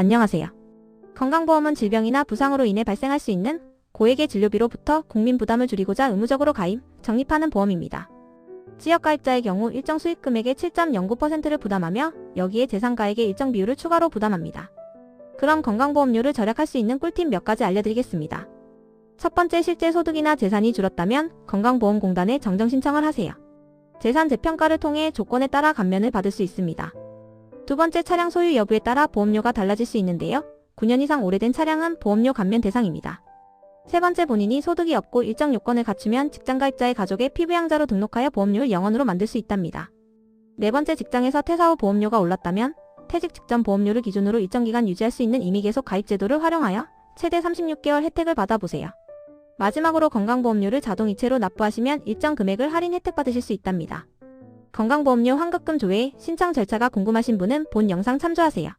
안녕하세요. 건강보험은 질병이나 부상으로 인해 발생할 수 있는 고액의 진료비로부터 국민 부담을 줄이고자 의무적으로 가입, 적립하는 보험입니다. 지역 가입자의 경우 일정 수익 금액의 7.09%를 부담하며 여기에 재산가액의 일정 비율을 추가로 부담합니다. 그럼 건강보험료를 절약할 수 있는 꿀팁 몇 가지 알려드리겠습니다. 첫 번째 실제 소득이나 재산이 줄었다면 건강보험공단에 정정 신청을 하세요. 재산 재평가를 통해 조건에 따라 감면을 받을 수 있습니다. 두 번째 차량 소유 여부에 따라 보험료가 달라질 수 있는데요. 9년 이상 오래된 차량은 보험료 감면 대상입니다. 세 번째 본인이 소득이 없고 일정 요건을 갖추면 직장가입자의 가족의 피부양자로 등록하여 보험료를 0원으로 만들 수 있답니다. 네 번째 직장에서 퇴사 후 보험료가 올랐다면 퇴직 직전 보험료를 기준으로 일정 기간 유지할 수 있는 임의 계속 가입 제도를 활용하여 최대 36개월 혜택을 받아보세요. 마지막으로 건강보험료를 자동이체로 납부하시면 일정 금액을 할인 혜택 받으실 수 있답니다. 건강보험료 환급금 조회 신청 절차가 궁금하신 분은 본 영상 참조하세요.